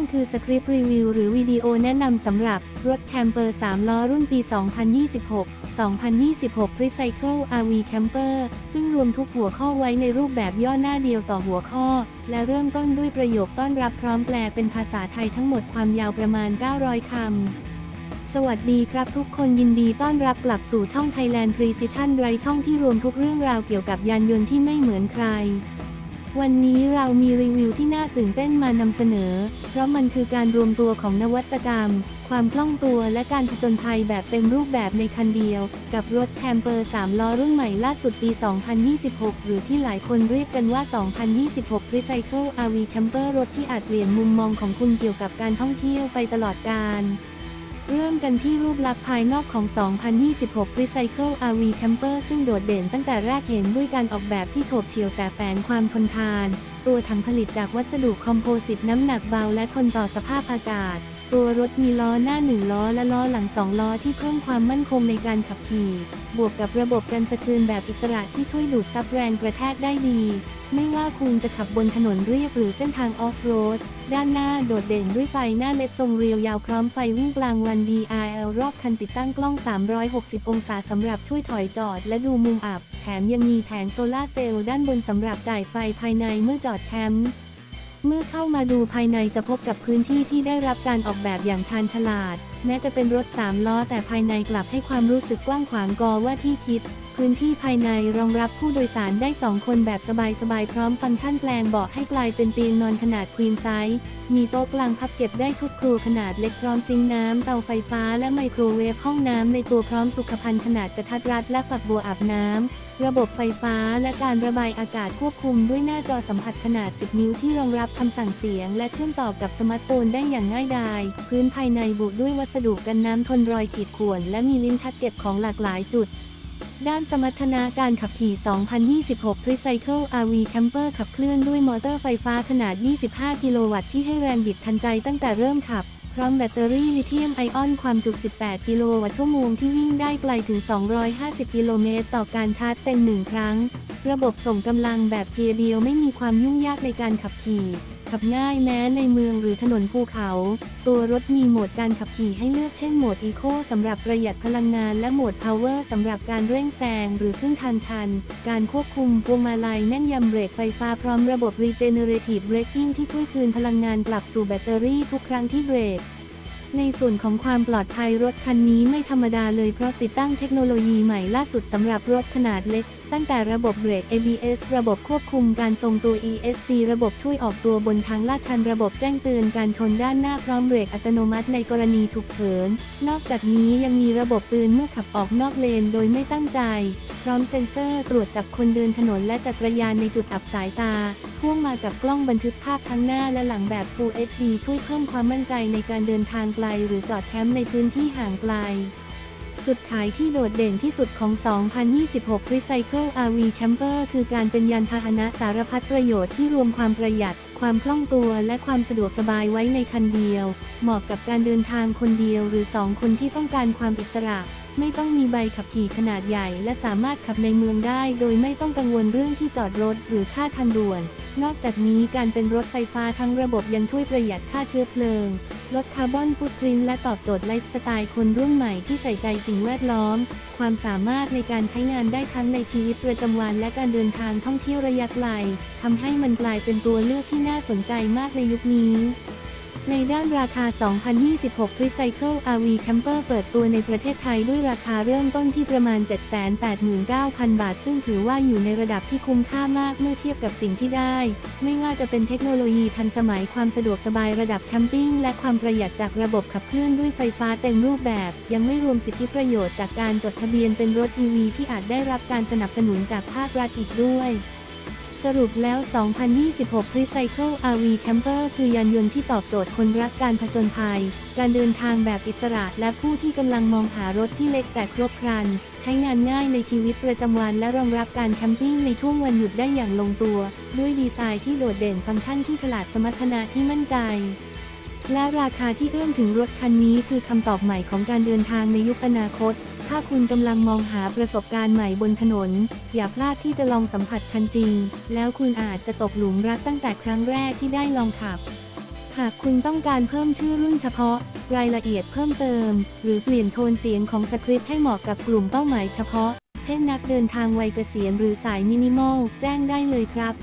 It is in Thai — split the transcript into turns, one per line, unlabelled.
างคือสคริปต์รีวิวหรือวิดีโอแนะนำสำหรับ รถแคมเปอร์ 3 ล้อรุ่นปี 2026 2026 Recycle RV Camper ซึ่งรวมทุกหัวข้อไว้ในรูปแบบย่อหน้าเดียวต่อหัวข้อ และเริ่มต้นด้วยประโยคต้อนรับพร้อมแปลเป็นภาษาไทยทั้งหมดความยาวประมาณ 900 คำสวัสดีครับทุกคนยินดีต้อนรับกลับสู่ช่อง Thailand Precision ไรช่องที่รวมทุกเรื่องราวเกี่ยวกับยานยนต์ที่ไม่เหมือนใคร วันนี้เรามีรีวิวที่น่าตื่นเต้นมานำเสนอ เพราะมันคือการรวมตัวของนวัตกรรม ความคล่องตัวและการผจญภัยแบบเต็มรูปแบบในคันเดียว กับรถแคมเปอร์ 3 ล้อรุ่นใหม่ล่าสุดปี 2026 หรือที่หลายคนเรียกกันว่า 2026 Recycle RV Camper รถที่อาจเปลี่ยนมุมมองของคุณเกี่ยวกับการท่องเที่ยวไปตลอดกาล เริ่มกันที่รูปลักษณ์ภายนอกของ 2026 Recycle RV Camper ซึ่งโดดเด่นตั้งแต่แรกเห็นด้วยการออกแบบที่โฉบเฉี่ยวแต่แฝงความทนทาน ตัวถังผลิตจากวัสดุคอมโพสิตน้ำหนักเบาและทนต่อสภาพอากาศ ตัวรถมีล้อหน้า 1 ล้อและล้อหลัง 2 ล้อที่เพิ่มความมั่นคงในการขับขี่ บวกกับระบบกันสะเทือนแบบอิสระที่ช่วยดูดซับแรงกระแทกได้ดี ไม่ว่าคุณจะขับบนถนนเรียบหรือเส้นทางออฟโรด ด้านหน้าโดดเด่นด้วยไฟหน้าเล็ดทรงเรียวยาวพร้อมไฟวิ่งกลางวัน DRL รอบคันติดตั้งกล้อง 360 องศาสำหรับช่วยถอยจอดและดูมุมอับ แถมยังมีแผงโซลาเซลล์ด้านบนสำหรับจ่ายไฟภายในเมื่อจอดแคมป์ เมื่อเข้ามาดูภายในจะพบกับพื้นที่ที่ได้รับการออกแบบอย่างชาญฉลาด แม้จะเป็นรถ3ล้อแต่ภายในกลับให้ความรู้สึกกว้างขวางกอว่าที่คิด พื้นที่ภายในรองรับผู้โดยสารได้ 2 คนแบบสบายๆ พร้อมฟังก์ชันแปลงเบาะให้กลายเป็นเตียงนอนขนาดควีนไซส์มีโต๊ะกลางพับเก็บได้ทุกครัวขนาดเล็กพร้อมซิงค์น้ำเตาไฟฟ้าและไมโครเวฟห้องน้ำในตัวพร้อมสุขภัณฑ์ขนาดกระทัดรัดและฝักบัวอาบน้ำระบบไฟฟ้าและการระบายอากาศควบคุมด้วยหน้าจอสัมผัสขนาด 10 นิ้วที่รองรับคำสั่งเสียง และเชื่อมต่อกับสมาร์ทโฟนได้อย่างง่ายดายพื้นภายในบุด้วยวัสดุกันน้ำทนรอยขีดข่วนและมีลิ้นชักเก็บของหลากหลายจุด ด้านสมรรถนะการขับขี่ 2026 Recycle RV Camper ขับเคลื่อนด้วยมอเตอร์ไฟฟ้าขนาด 25 กิโลวัตต์ที่ให้แรงบิดทันใจตั้งแต่เริ่มขับ พร้อมแบตเตอรี่ลิเธียมไอออนความจุ 18 กิโลวัตต์ชั่วโมงที่วิ่งได้ไกลถึง 250 กิโลเมตร ต่อการชาร์จเต็มหนึ่งครั้ง ระบบส่งกำลังแบบเกียร์เดียวไม่มีความยุ่งยากในการขับขี่ ขับง่ายแม้ในเมืองหรือถนนภูเขา ตัวรถมีโหมดการขับขี่ให้เลือกเช่นโหมด Eco สำหรับประหยัดพลังงานและโหมด Power สำหรับการเร่งแซงหรือขึ้นทางชัน การควบคุมพวงมาลัยแน่นยำเบรกไฟฟ้าพร้อมระบบ Regenerative Braking ที่ช่วยคืนพลังงานกลับสู่แบตเตอรี่ทุกครั้งที่เบรก ในส่วนของความปลอดภัยรถคันนี้ไม่ธรรมดาเลยเพราะติดตั้งเทคโนโลยีใหม่ล่าสุดสำหรับรถขนาดเล็ก ตั้งแต่ระบบเบรก ABS ระบบควบคุมการทรงตัว ESC ระบบช่วยออกตัวบนทางลาดชันระบบแจ้งเตือนการชนด้านหน้าพร้อมเบรกอัตโนมัติในกรณีฉุกเฉิน นอกจากนี้ยังมีระบบเตือนเมื่อขับออกนอกเลนโดยไม่ตั้งใจพร้อมเซ็นเซอร์ตรวจจับคนเดินถนนและจักรยานในจุดอับสายตา พ่วงมากับกล้องบันทึกภาพทั้งหน้าและหลังแบบ Full HD ช่วยเพิ่มความมั่นใจในการเดินทางไกล หรือจอดแคมป์ในพื้นที่ห่างไกล จุดขายที่โดดเด่นที่สุดของ 2026 Recycle RV Camper คือการเป็นยานพาหนะสารพัดประโยชน์ที่รวมความประหยัด ความคล่องตัว และความสะดวกสบายไว้ในคันเดียว เหมาะกับการเดินทางคนเดียวหรือ 2 คนที่ต้องการความอิสระ ไม่ต้องมีใบขับขี่ขนาดใหญ่ และสามารถขับในเมืองได้ โดยไม่ต้องกังวลเรื่องที่จอดรถหรือค่าทางด่วน นอกจากนี้การเป็นรถไฟฟ้าทั้งระบบยังช่วยประหยัดค่าเชื้อเพลิง ลดคาร์บอนฟุตพริ้นและตอบโจทย์ไลฟ์สไตล์คนรุ่นใหม่ที่ใส่ใจสิ่งแวดล้อม ความสามารถในการใช้งานได้ทั้งในชีวิตประจำวันและการเดินทางท่องเที่ยวระยะไกลทำให้มันกลายเป็นตัวเลือกที่น่าสนใจมากในยุคนี้ ในด้านราคา 2026 Recycle RV Camper เปิดตัวในประเทศไทยด้วยราคาเริ่มต้นที่ประมาณ 789,000 บาท ซึ่งถือว่าอยู่ในระดับที่คุ้มค่ามากเมื่อเทียบกับสิ่งที่ได้ ไม่ว่าจะเป็นเทคโนโลยีทันสมัยความสะดวกสบายระดับแคมปิ้ง และความประหยัดจากระบบขับเคลื่อนด้วยไฟฟ้าเต็มรูปแบบ ยังไม่รวมสิทธิประโยชน์จากการจดทะเบียนเป็นรถ EV ที่อาจได้รับการสนับสนุนจากภาครัฐอีกด้วย สรุปแล้ว 2026 Recycle RV Camper คือยานยนต์ที่ตอบโจทย์คนรักการผจญภัย การเดินทางแบบอิสระ และผู้ที่กำลังมองหารถที่เล็กแต่ครบครัน ใช้งานง่ายในชีวิตประจำวันและรองรับการแคมปิ้งในช่วงวันหยุดได้อย่างลงตัว ด้วยดีไซน์ที่โดดเด่นฟังก์ชันที่ฉลาดสมรรถนะที่มั่นใจและราคาที่เอื้อมถึงรถคันนี้คือคำตอบใหม่ของการเดินทางในยุคอนาคต ถ้าคุณกำลังมองหาประสบการณ์ใหม่บนถนน อย่าพลาดที่จะลองสัมผัสคันจริง แล้วคุณอาจจะตกหลุมรักตั้งแต่ครั้งแรกที่ได้ลองขับ หากคุณต้องการเพิ่มชื่อรุ่นเฉพาะ รายละเอียดเพิ่มเติม หรือเปลี่ยนโทนเสียงของสคริปต์ให้เหมาะกับกลุ่มเป้าหมายเฉพาะ เช่นนักเดินทางวัยเกษียณหรือสายมินิมอล แจ้งได้เลยครับ